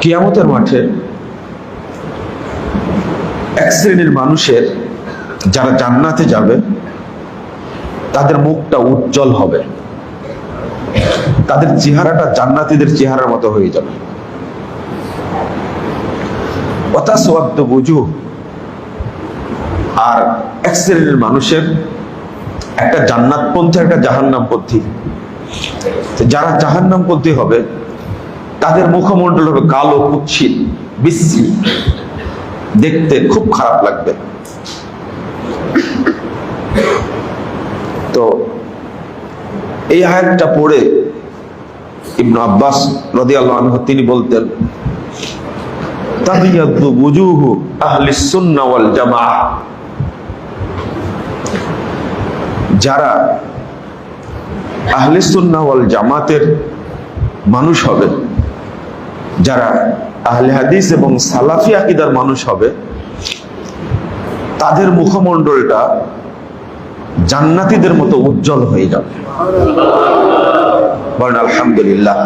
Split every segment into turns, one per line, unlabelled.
কিয়ামতের মাঠে এক শ্রেণির মানুষের যারা জান্নাতে যাবে, তাদের মুখটা উজ্জ্বল হবে। তাদের চেহারাটা জান্নাতীদের চেহারার মতো হয়ে যাবে। বুঝু আর এক শ্রেণির মানুষের একটা জান্নাতপন্থী, একটা জাহান্নামপন্থী। যারা জাহান্নামপন্থী হবে তাদের মুখমণ্ডল হবে কালো কুচ্ছিত বিশ্রী। দেখতে খুব খারাপ লাগবে। তো এই আয়াতটা পড়ে ইবনু আব্বাস রাদিয়াল্লাহু আনহু তিনি বলতেন যারা আহলে সুন্নাহ ওয়াল জামাতের মানুষ হবে যারা আহলে হাদিস এবং সালাফি আকিদার মানুষ হবে, তাদের মুখমণ্ডলটা জান্নাতীদের মতো উজ্জ্বল হয়ে যাবে। আলহামদুলিল্লাহ।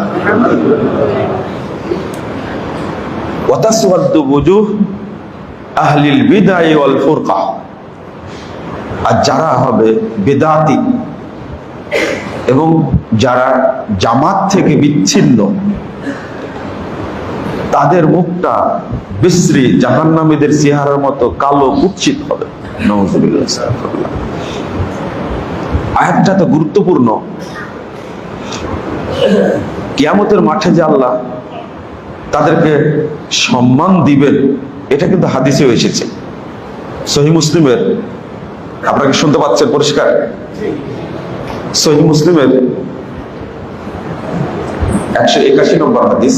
আহলিল আর যারা হবে বেদাতি এবং যারা জামাত থেকে বিচ্ছিন্ন তাদের মুখটা বিশ্রী জাহান্নামীদের চেহারার মতো কালো কুৎসিত হবে। আয়াতটা তো গুরুত্বপূর্ণ। কিয়ামতের মাঠে যে আল্লাহ তাদেরকে সম্মান দিবেন, এটা কিন্তু হাদিসেও এসেছে। সহি মুসলিমের, আপনারা কি শুনতে পাচ্ছেন পরিষ্কার? সহি মুসলিমের একশো একাশি নম্বর হাদিস।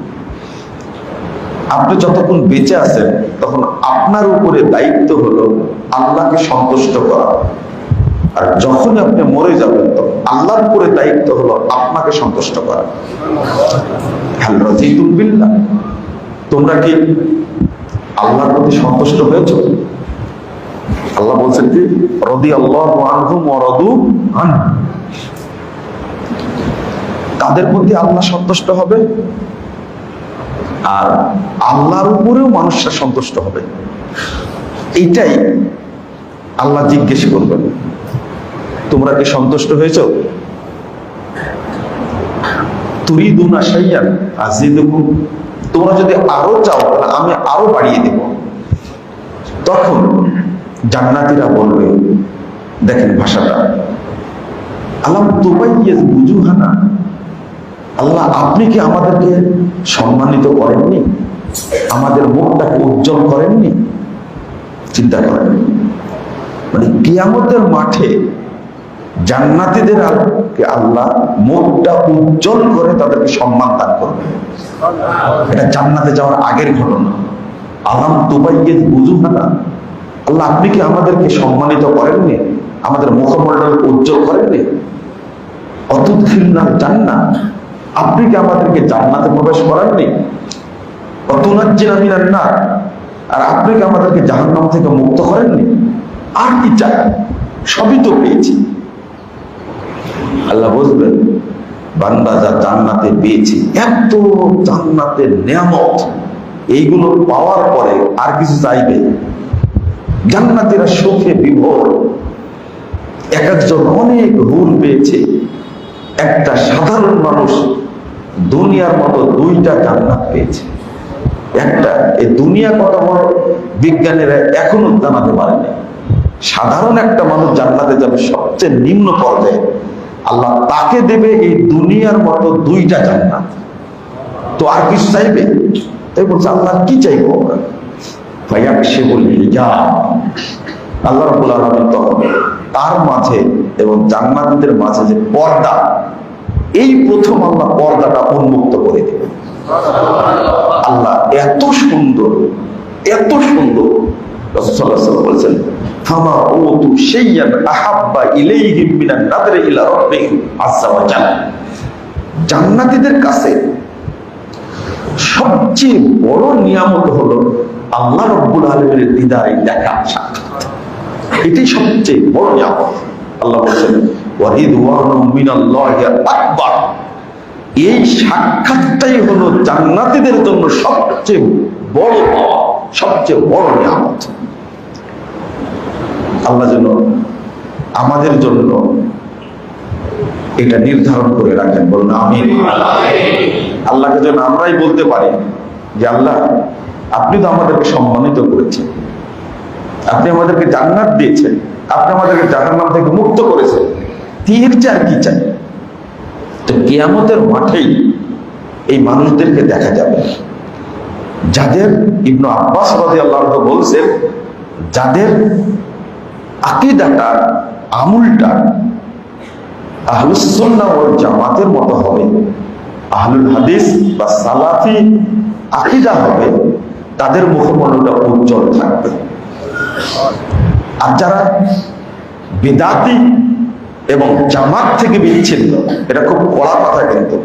আপনি যতক্ষণ বেঁচে আছেন, তখন আপনার উপরে দায়িত্ব হলো আল্লাহকে সন্তুষ্ট করা। আর যখন আপনি মরে যাবেন তো আল্লাহর উপরে দায়িত্ব হলো আপনাকে সন্তুষ্ট করা। তোমরা কি আল্লাহর প্রতি সন্তুষ্ট হয়েছো? আল্লাহ বলছেন কি রদি আল্লাহ তাদের প্রতি আল্লাহ সন্তুষ্ট হবে? আর আল্লাহর উপরেও মানুষরা সন্তুষ্ট হবে। এইটাই আল্লাহ জিজ্ঞেস করবেন, তোমরা কি সন্তুষ্ট হয়েছ? তুরি দুনা সাইয়ান আজিদুকুম তোমরা যদি আরও চাও, তাহলে আমি আরও বাড়িয়ে দেব। তখন জান্নাতীরা বলবে, দেখেন ভাষাটা আল্লাহ তুবাইয়ে বুঝুহানা আল্লাহ, আপনি কি আমাদেরকে সম্মানিত করেননি? আমাদের মুখটাকে উজ্জ্বল করেননি? চিন্তা করেন। মানে কিয়ামতের মাঠে জান্নাতীদের আল্লাহ মুখটা উজ্জ্বল করে তাদেরকে সম্মান দান করবে। এটা জান্নাতে যাওয়ার আগের ঘটনা। আলাম তুবাইয়ে বুঝুহানা আল্লাহ, আপনি কি আমাদেরকে সম্মানিত করেননি? আমাদের মুখমণ্ডল উজ্জ্বল করেননি? অতুৎখিল্লার জান্নাত। আপনি কি আমাদেরকে জান্নাতে প্রবেশ করাননি? অতুনাজ্জিনা মিনান আর আপনি কি আমাদেরকে জাহান্নাম থেকে মুক্ত করেননি? আর কি চাই? সবই তো পেয়েছি। আল্লাহ বুঝবেন বান্দা যা জান্নাতে পেয়েছি, এত জান্নাতের নিয়ামত, এইগুলো পাওয়ার পরে আর কিছু চাইবে? জান্নাতেরা সুখে বিভোর। এক একজন অনেক হুর পেয়েছে। একটা সাধারণ মানুষ দুনিয়ার মতো দুইটা জান্নাত পেয়েছে। একটা, এই দুনিয়া কত বড়? বিজ্ঞানীরা এখনও জানাতে পারেনি। সাধারণ একটা মানুষ জান্নাতে যাবে সবচেয়ে নিম্ন পর্যায়ে। আল্লাহ তাকে দেবে এই দুনিয়ার মতো দুইটা জান্নাত। তো আর কিছু চাইবে? তাই বলছে, আল্লাহ কি চাইব আমরা? সে বলি যা আল্লাহ রবুল তখন তার মাঝে এবং জান্নাতদের মাঝে যে পর্দা এই প্রথম আল্লাহ পর্দাটা উন্মুক্ত করে দেবে আল্লাহ এত সুন্দর এত সুন্দর। জান্নাতীদের কাছে সবচেয়ে বড় নিয়ামত হলো আল্লাহ দিদারে দেখা সাক্ষাৎ। এটি সবচেয়ে বড় নিয়ামত। আল্লাহ বলছেন আকবার। এই সাক্ষাৎটাই হলো জান্নাতীদের জন্য সবচেয়ে বড় পাওয়া, সবচেয়ে বড় নিয়ামত। আল্লাহ যেন আমাদের জন্য এটা নির্ধারণ করে রাখেন বলুন আমি আল্লাহকে যেন আমরাই বলতে পারি যে আল্লাহ আপনি তো আমাদেরকে সম্মানিত করেছেন। আপনি আমাদেরকে জান্নাত দিয়েছেন। আপনি আমাদেরকে জাহান্নাম থেকে তীর চার কি চাই? তো কেয়ামতের মাঠেই এই মানুষদেরকে দেখা যাবে। যাদের ইবনু আব্বাস রাজি আল্লাহ বলছেন, যাদের আকিদাটা, আমুলটা আহলুসন্না জামাতের মতো হবে, আহলুল হাদিস বা সালাফি আকিদা হবে, তাদের মুখমণ্ডলটা উজ্জ্বল থাকবে। আর যারা বেদাতি এবং জামাত থেকে বিচ্ছিন্ন। এটা খুব কড়া কথা কিন্তু।